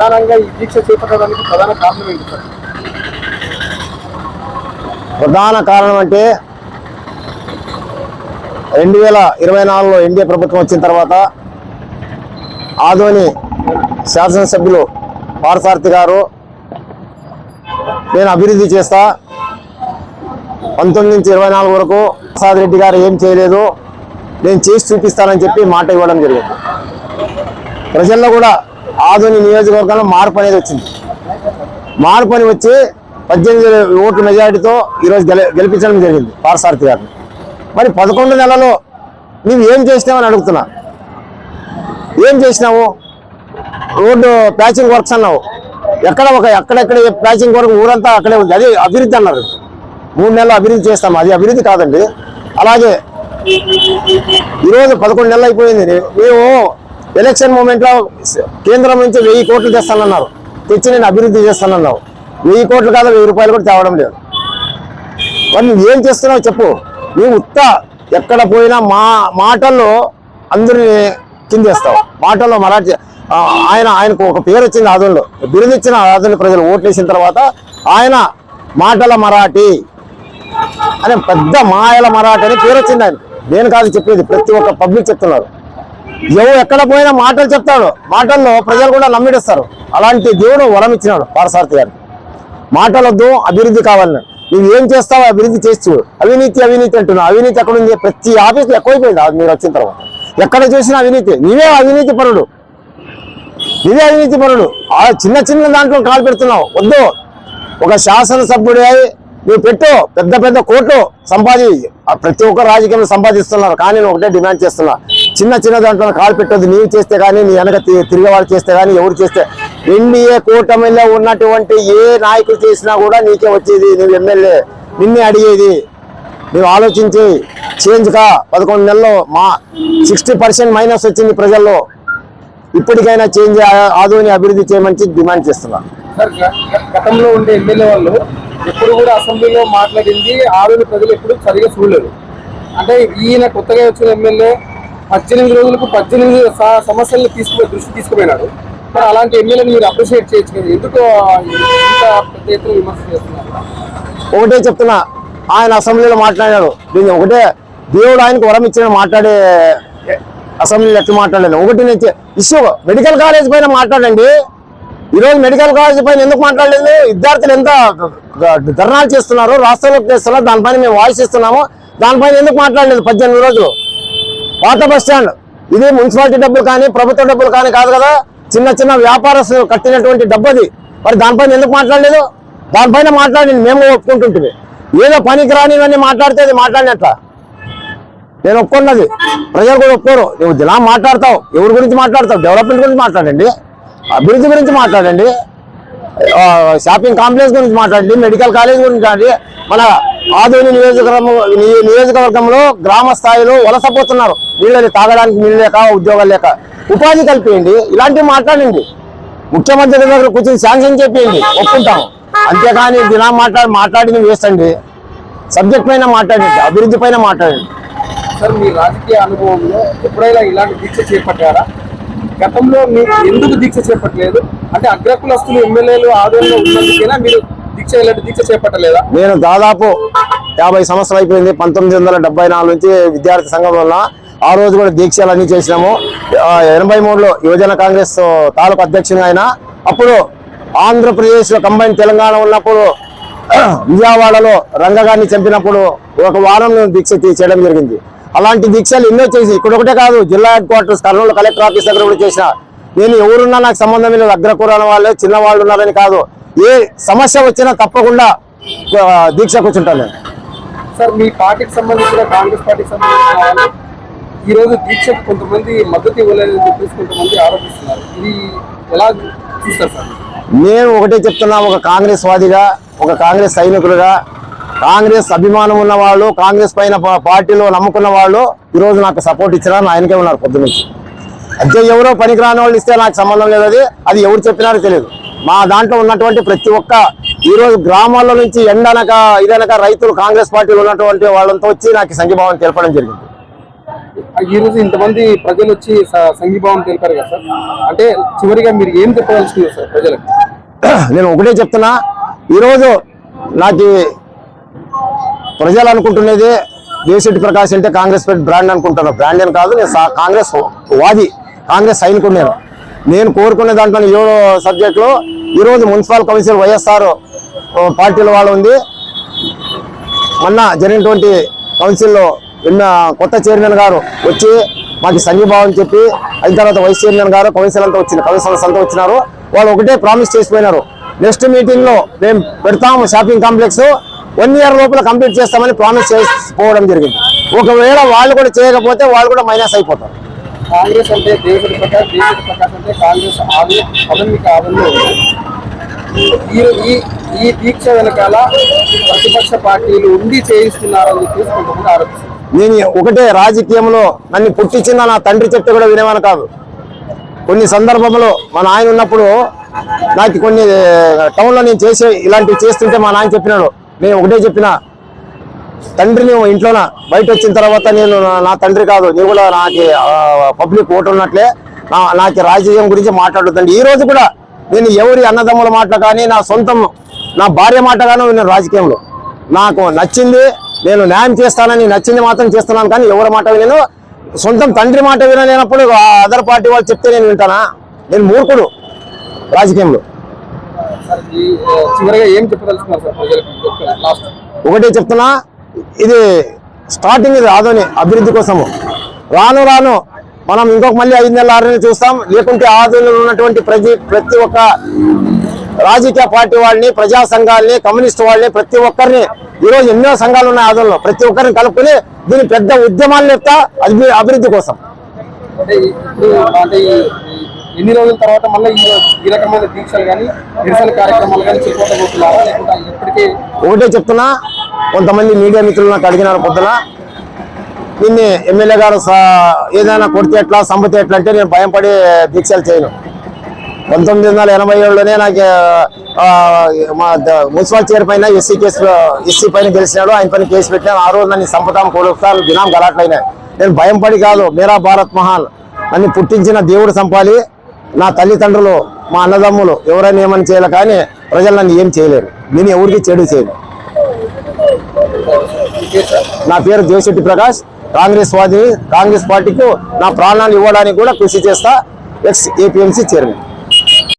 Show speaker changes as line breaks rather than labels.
ప్రధానంగా ఈ దీక్ష చేపట్టడానికి ప్రధాన కారణం ఏంటి
ప్రధాన కారణం అంటే రెండు వేల ఇరవై నాలుగులో ఎన్డీఏ ప్రభుత్వం వచ్చిన తర్వాత ఆదోని శాసనసభ్యులు పారసారథి గారు నేను అభివృద్ధి చేస్తా. పంతొమ్మిది నుంచి ఇరవై నాలుగు వరకు ప్రసాద్ రెడ్డి గారు ఏం చేయలేదు. నేను చేసి చూపిస్తానని చెప్పి మాట ఇవ్వడం జరిగింది. ప్రజల్లో కూడా ఆదోని నియోజకవర్గంలో మార్పు అనేది వచ్చింది. మార్పు అని వచ్చి పద్దెనిమిది ఓట్ల మెజారిటీతో ఈరోజు గెలి గెలిపించడం జరిగింది పారసారథి గారిని. మరి పదకొండు నెలలో నువ్వు ఏం చేసినావని అడుగుతున్నా. ఏం చేసినావు? రోడ్డు ప్యాచింగ్ వర్క్స్ అన్నావు. ఎక్కడ ఒక ఎక్కడెక్కడ ప్యాచింగ్ వర్క్ ఊరంతా అక్కడే ఉంది. అది అభివృద్ధి అన్నారు. మూడు నెలలు అభివృద్ధి చేస్తాం. అది అభివృద్ధి కాదండి. అలాగే ఈరోజు పదకొండు నెలలు అయిపోయింది. మేము ఎలక్షన్ మూమెంట్లో కేంద్రం నుంచి వెయ్యి కోట్లు తెస్తానన్నారు. తెచ్చి నేను అభివృద్ధి చేస్తానన్నావు. వెయ్యి కోట్లు కాదు వెయ్యి రూపాయలు కూడా తేవడం లేదు. మరి నువ్వు ఏం చేస్తున్నావు చెప్పు. నువ్వు ఉత్త ఎక్కడ పోయినా మా మాటల్లో అందరిని కిందేస్తావు మాటల్లో మరాఠీ ఆయన ఆయనకు ఒక పేరు వచ్చింది ఆదంలో బిరుదు ఇచ్చిన ఆదంలో ప్రజలు ఓట్లేసిన తర్వాత ఆయన మాటల మరాఠీ అనే పెద్ద మాయల మరాఠీ అని పేరు వచ్చింది ఆయన నేను కాదు చెప్పేది ప్రతి ఒక్క పబ్లిక్ చెప్తున్నారు. ఎవరు ఎక్కడ పోయినా మాటలు చెప్తాడు. మాటల్లో ప్రజలు కూడా నమ్మిడిస్తారు. అలాంటి దేవుడు వరం ఇచ్చినాడు పారసారథి గారు. మాటలొద్దు అభివృద్ధి కావాలని. నువ్వు ఏం చేస్తావో అభివృద్ధి చేసి చూడు. అవినీతి అవినీతి అంటున్నావు. అవినీతి ఎక్కడ ఉంది? ప్రతి ఆఫీస్లో ఎక్కువైపోయింది. అది మీరు వచ్చిన తర్వాత. ఎక్కడ చూసినా అవినీతి. నీవే అవినీతి పరుడు. నీవే అవినీతి పరుడు. ఆ చిన్న చిన్న దాంట్లో కాలు పెడుతున్నావు. వద్దు. ఒక శాసనసభ్యుడి అయి నువ్వు పెట్టు. పెద్ద పెద్ద కోట్లు సంపాది ఆ ప్రతి ఒక్క రాజకీయంలో సంపాదిస్తున్నారు. కానీ నేను ఒకటే డిమాండ్ చేస్తున్నా. చిన్న చిన్న దాంట్లో కాలు పెట్టొద్దు. నీవు చేస్తే కానీ నీ వెనక తి- తిరిగే వాళ్ళు చేస్తే కానీ ఎవరు చేస్తే. ఎన్డీఏ కూటమిలో ఉన్నటువంటి ఏ నాయకులు చేసినా కూడా నీకే వచ్చేది. నువ్వు ఎమ్మెల్యే. నిన్నే అడిగేది. నువ్వు ఆలోచించి చేంజ్ కా. పదకొండు నెలలో మా సిక్స్టీ పర్సెంట్ మైనస్ వచ్చింది ప్రజల్లో. ఇప్పటికైనా చేంజ్ ఆదోని అభివృద్ధి చేయమని డిమాండ్ చేస్తున్నా.
గతంలో ఉండే ఎమ్మెల్యే వాళ్ళు ఎప్పుడు కూడా అసెంబ్లీలో మాట్లాడింది ఆదోని ప్రజలు ఎప్పుడు సరిగా చూడలేదు. అంటే ఈయన కొత్తగా వచ్చిన ఎమ్మెల్యే పద్దెనిమిది రోజులకు పద్దెనిమిది సమస్యలను తీసుకునే దృష్టి తీసుకుపోయినాడు. మరి అలాంటి ఎమ్మెల్యేని మీరు అప్రిషియేట్ చేయొచ్చు కదా ఎందుకు ఇంత పెద్ద ఎత్తున విమర్శ చేస్తున్నారు?
ఒకటే చెప్తున్నా. ఆయన అసెంబ్లీలో మాట్లాడాడు. దీన్ని ఒకటే దేవుడు ఆయనకు వరం ఇచ్చిన మాట్లాడే అసెంబ్లీలో ఎట్లా మాట్లాడలేదు? ఒకటి నేను ఇష్యూ మెడికల్ కాలేజ్ పైన మాట్లాడండి. ఈరోజు మెడికల్ కాలేజ్ పైన ఎందుకు మాట్లాడలేదు? విద్యార్థులు ఎంత ధర్నాలు చేస్తున్నారు రాష్ట్రంలో చేస్తున్నారు దానిపైన మేము వాయిస్ ఇస్తున్నాము. దానిపైన ఎందుకు మాట్లాడలేదు పద్దెనిమిది రోజులు? పాత బస్ స్టాండ్. ఇది మున్సిపాలిటీ డబ్బులు కానీ ప్రభుత్వ డబ్బులు కానీ కాదు కదా. చిన్న చిన్న వ్యాపారస్తులు కట్టినటువంటి డబ్బు అది మరి దానిపైన ఎందుకు మాట్లాడలేదు? దానిపైన మాట్లాడింది మేము ఒప్పుకుంటుంటే ఏదో పనికి రానివన్నీ మాట్లాడితే అది మాట్లాడినట్ల. నేను ఒప్పుకున్నది. ప్రజలు కూడా ఒప్పుకోరు. నువ్వు దినా మాట్లాడతావు. ఎవరి గురించి మాట్లాడతావు? డెవలప్మెంట్ గురించి మాట్లాడండి. అభివృద్ధి గురించి మాట్లాడండి. షాపింగ్ కాంప్లెక్స్ గురించి మాట్లాడండి. మెడికల్ కాలేజ్ గురించి మాట్లాడండి. మన ఆదోని నియోజకవర్గం నియోజకవర్గంలో గ్రామ స్థాయిలో వలసపోతున్నారు. నీళ్ళని తాగడానికి నీళ్ళు లేక ఉద్యోగాలు లేక. ఉపాధి కల్పించండి ఇలాంటివి మాట్లాడండి. ముఖ్యమంత్రి దగ్గర కూర్చొని శాంక్షన్ చెప్పేయండి ఒప్పుకుంటాము. అంతేకాని దినా మాట్లాడి మాట్లాడింది వేస్ట్ అండి సబ్జెక్ట్ పైన మాట్లాడండి. అభివృద్ధి పైన మాట్లాడండి.
సార్ మీ రాజకీయ అనుభవంలో ఎప్పుడైనా ఇలాంటి దీక్ష చేపట్టారా? గతంలో మీరు ఎందుకు దీక్ష చేపట్టలేదు? అంటే అగ్రకులస్తులు ఎమ్మెల్యేలు ఆదోళనలో ఉన్నందుకైనా మీరు దీక్ష దీక్ష చేపట్టలేదా?
నేను దాదాపు యాభై సంవత్సరాలు అయిపోయింది. పంతొమ్మిది వందల డెబ్బై నాలుగు నుంచి విద్యార్థి సంఘం వల్ల ఆ రోజు కూడా దీక్షలు అన్ని చేసినాము ఎనభై మూడులో యువజన కాంగ్రెస్ తాలూకు అధ్యక్షునిగా ఆయన. అప్పుడు ఆంధ్రప్రదేశ్లో కంబైన్ తెలంగాణ ఉన్నప్పుడు విజయవాడలో రంగగాన్ని చంపినప్పుడు ఒక వారం దీక్ష చేయడం జరిగింది. అలాంటి దీక్షలు ఎన్నో చేసి ఇక్కడ ఒకటే కాదు జిల్లా head quarters Kurnool collector office దగ్గర కూడా చేసిన. నేను ఎవరున్నా నాకు సంబంధం లేదు అగ్రకురాల వాళ్ళే చిన్న వాళ్ళు ఉన్నారని కాదు. ఏ సమస్య వచ్చినా తప్పకుండా దీక్ష కూర్చుంటాను. నేను
సార్ మీ పార్టీకి సంబంధించిన కాంగ్రెస్ పార్టీకి సంబంధించిన వాళ్ళు ఈ రోజు దీక్షకు కొంతమంది మద్దతు ఇవ్వలేదని చెప్పేసి కొంతమంది ఆరోపిస్తున్నారు. ఇది ఎలా చూస్తారు సార్?
నేను ఒకటే చెప్తున్నా ఒక కాంగ్రెస్ వాదిగా ఒక కాంగ్రెస్ సైనికులుగా కాంగ్రెస్ అభిమానం ఉన్న వాళ్ళు కాంగ్రెస్ పైన పార్టీలో నమ్ముకున్న వాళ్ళు ఈరోజు నాకు సపోర్ట్ ఇచ్చినా ఆయనకే ఉన్నారు పొద్దు నుంచి ఎవరో పనికి రాని వాళ్ళు ఇస్తే నాకు సంబంధం లేదు అది అది ఎవరు చెప్పినారో తెలియదు. మా దాంట్లో ఉన్నటువంటి ప్రతి ఒక్క ఈ రోజు గ్రామాల్లో నుంచి ఎండనక ఇదనక రైతులు కాంగ్రెస్ పార్టీలో ఉన్నటువంటి వాళ్ళంతా వచ్చి నాకు సంఘీభావం తెలపడం జరిగింది.
ఈ రోజు ఇంతమంది ప్రజలు వచ్చి సంఘీభావం తెలిపారు కదా సార్. అంటే చివరిగా మీరు ఏం చెప్పదలుచుకున్నారు సార్ ప్రజలకు?
నేను ఒకటే చెప్తున్నా. ఈరోజు నాకు ప్రజలు అనుకుంటున్నది దేశెట్టి ప్రకాష్ అంటే కాంగ్రెస్ పార్టీ బ్రాండ్ అనుకుంటాను. బ్రాండ్ అని కాదు నేను కాంగ్రెస్ వాది కాంగ్రెస్ సైనికుడు నేను. నేను కోరుకునే దాంట్లో ఏడో సబ్జెక్టులో ఈరోజు మున్సిపల్ కౌన్సిల్ వైఎస్ఆర్ పార్టీలో పార్టీల వాళ్ళు ఉంది. మొన్న జరిగినటువంటి కౌన్సిల్లో విన్న కొత్త చైర్మన్ గారు వచ్చి మాకు సంఘీభావం చెప్పి అయిన తర్వాత వైస్ చైర్మన్ గారు కౌన్సిల్ అంతా వచ్చింది కౌన్సిలర్స్ అంతా వచ్చినారు. వాళ్ళు ఒకటే ప్రామిస్ చేసిపోయినారు. నెక్స్ట్ మీటింగ్లో మేము పెడతాము షాపింగ్ కాంప్లెక్స్. వన్ ఇయర్ లోపల కంప్లీట్ చేస్తామని ప్రామిస్ చేసిపోవడం జరిగింది. ఒకవేళ వాళ్ళు కూడా చేయకపోతే వాళ్ళు కూడా మైనస్ అయిపోతారు.
కాంగ్రెస్ అంటే దేశుడి ప్రకాష్ దేశుడి ప్రకాష్ అంటే కాంగ్రెస్ ఆది ప్రాథమిక ఆదంలో ఈ ఈ ఈ దీక్ష వెనకాల ప్రతిపక్ష పార్టీలు ఉండి చేయిస్తున్నారని చెప్పేసి కొంతమంది ఆరోపిస్తారు
నేను ఒకటే రాజకీయంలో నన్ను పుట్టించిన నా తండ్రి చెట్టు కూడా వినేవాను కాదు. కొన్ని సందర్భంలో మా నాయన ఉన్నప్పుడు నాకు కొన్ని టౌన్లో నేను చేసే ఇలాంటివి చేస్తుంటే మా నాయన చెప్పినాడు. నేను ఒకటే చెప్పిన తండ్రి నువ్వు ఇంట్లోన బయట వచ్చిన తర్వాత నేను నా- తండ్రి కాదు నీవు కూడా నాకు పబ్లిక్ ఓటు ఉన్నట్లే నా నాకు రాజకీయం గురించి మాట్లాడుతుంది ఈ రోజు కూడా నేను ఎవరి అన్నదమ్ముల మాట కానీ నా సొంతం నా భార్య మాట కానీ నేను రాజకీయంలో. నాకు నచ్చింది నేను న్యాయం చేస్తానని నచ్చింది మాత్రం చేస్తున్నాను కానీ ఎవరి మాట వినను. సొంతం తండ్రి మాట వినలేనప్పుడు అదర్ పార్టీ వాళ్ళు చెప్తే నేను వింటానా? నేను మూర్ఖుడు రాజకీయంలో.
చివరిగా ఏం చెప్పదలుచుకున్నారు సార్
ఒకటే చెప్తున్నా ఇది స్టార్టింగ్ ఇది ఆదోని అభివృద్ధి కోసము. రాను రాను మనం ఇంకొక మళ్ళీ ఐదు నెలల ఆరు నెలలు చూస్తాం. లేకుంటే ఆదోనిలో ఉన్నటువంటి ప్రతి ప్రతి ఒక్క రాజకీయ పార్టీ వాళ్ళని ప్రజా సంఘాలని కమ్యూనిస్ట్ వాళ్ళని ప్రతి ఒక్కరిని ఈరోజు ఎన్నో సంఘాలు ఉన్నాయి ఆదోనిలో ప్రతి ఒక్కరిని కలుపుకొని దీని పెద్ద ఉద్యమాలు అభి- అభివృద్ధి కోసం.
ఎన్ని రోజుల తర్వాత మళ్ళీ ఈ ఈ రకమైన దీక్షలు కానీ నిరసన కార్యక్రమాలు కానీ
ఒకటే చెప్తున్నా కొంతమంది మీడియా మిత్రులు నాకు అడిగినారు పొద్దున. నిన్ను ఎమ్మెల్యే గారు ఏదైనా కొడితే ఎట్లా సంపతి ఎట్లా అంటే నేను భయం పడి దీక్షలు చేయను. పంతొమ్మిది వందల ఎనభై ఏడులోనే నాకు మా మున్సిపల్ చైర్ పైన ఎస్సీ కేసు ఎస్సీ పైన గెలిచినాడు. ఆయన పైన కేసు పెట్టాను ఆ రోజు నన్ను సంపదాం కొడుకుతాను దినాం గలాట్లైనా నేను భయం పడి కాదు మేరా భారత్ మహాన్. నన్ను పుట్టించిన దేవుడు సంపాలి నా తల్లిదండ్రులు మా అన్నదమ్ములు ఎవరైనా ఏమని చేయాలి కానీ ప్రజలు నన్ను ఏం చేయలేరు. నేను ఎవరికి చెడు చేయను. నా పేరు దేవశెట్టి ప్రకాష్. కాంగ్రెస్ వాదిని కాంగ్రెస్ పార్టీకి నా ప్రాణాలు ఇవ్వడానికి కూడా కృషి చేస్తా ఎక్స్ ఏపీఎంసీ చైర్మన్.